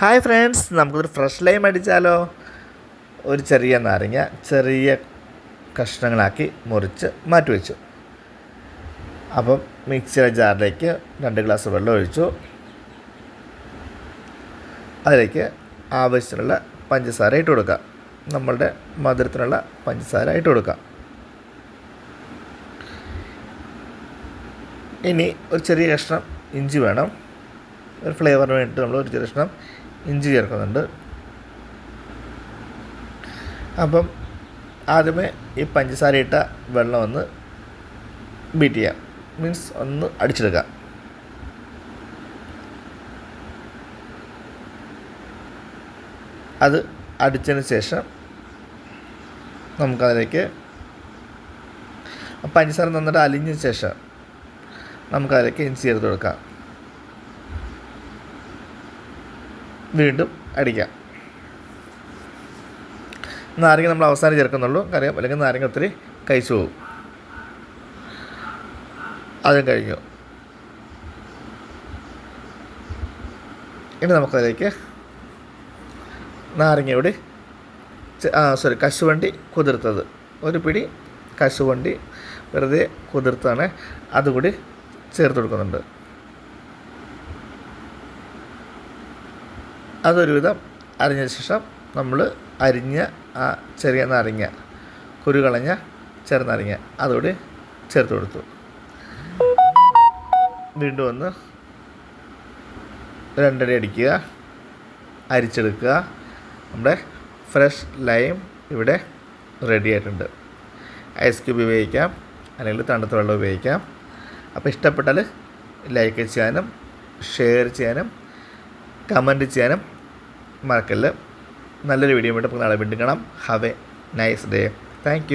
Hi friends നമുക്കൊരു fresh lime അടിച്ചാലോ? ഒരു ചെറിയ നാരങ്ങ ചെറിയ കഷ്ണങ്ങളാക്കി മുറിച്ച് മാറ്റി വെച്ചു. അപ്പം മിക്സിയുടെ ജാറിലേക്ക് രണ്ട് ഗ്ലാസ് വെള്ളം ഒഴിച്ചു. അതിലേക്ക് ആവശ്യത്തിനുള്ള പഞ്ചസാര ഇട്ട് കൊടുക്കാം നമ്മളുടെ മധുരത്തിനുള്ള പഞ്ചസാര ഇട്ട് കൊടുക്കാം ഇനി ഒരു ചെറിയ കഷ്ണം ഇഞ്ചി വേണം. ഒരു ഫ്ലേവറിന് വേണ്ടിയിട്ട് നമ്മൾ ഒരു ചെറിയ കഷ്ണം ഇഞ്ചി ചേർക്കുന്നുണ്ട് അപ്പം ആദ്യമേ ഈ പഞ്ചസാര ഇട്ട വെള്ളം ഒന്ന് ബീറ്റ് ചെയ്യാം. മീൻസ് ഒന്ന് അടിച്ചെടുക്കാം. അത് അടിച്ചതിന് ശേഷം നമുക്കതിലേക്ക് പഞ്ചസാര നന്നായിട്ട് അലിഞ്ഞ ശേഷം നമുക്കതിലേക്ക് ഇഞ്ചി ചേർത്ത് കൊടുക്കാം. വീണ്ടും അടിക്കാം. നാരങ്ങ നമ്മൾ അവസാനം ചേർക്കുന്നുള്ളൂ. കറിയാം. അല്ലെങ്കിൽ നാരങ്ങ ഒത്തിരി കഴിച്ചു പോകും. അതും കഴിഞ്ഞു. ഇനി നമുക്കതിലേക്ക് നാരങ്ങയോട് സോറി കശുവണ്ടി കുതിർത്തത്. ഒരു പിടി കശുവണ്ടി വെറുതെ കുതിർത്താണ് അതുകൂടി ചേർത്ത് കൊടുക്കുന്നുണ്ട്. അതൊരുവിധം അരിഞ്ഞ ശേഷം നമ്മൾ അരിഞ്ഞ ആ ചെറിയ നാരങ്ങ കുരുകളഞ്ഞ ചെറുനാരങ്ങ അതുകൂടി ചേർത്ത് കൊടുത്തു. വീണ്ടും ഒന്ന് രണ്ടടി അടിക്കുക അരിച്ചെടുക്കുക. നമ്മുടെ ഫ്രഷ് ലൈം ഇവിടെ റെഡി ആയിട്ടുണ്ട്. ഐസ് ക്യൂബ് ഉപയോഗിക്കാം അല്ലെങ്കിൽ തണുത്ത വെള്ളം ഉപയോഗിക്കാം. അപ്പോൾ ഇഷ്ടപ്പെട്ടാൽ ലൈക്ക് ചെയ്യാനും ഷെയർ ചെയ്യാനും കമന്റ് ചെയ്യാനും മറക്കല്ല്. നല്ലൊരു വീഡിയോ ആയിട്ട് നാളെ വീണ്ടും കാണാം. Have a nice day thank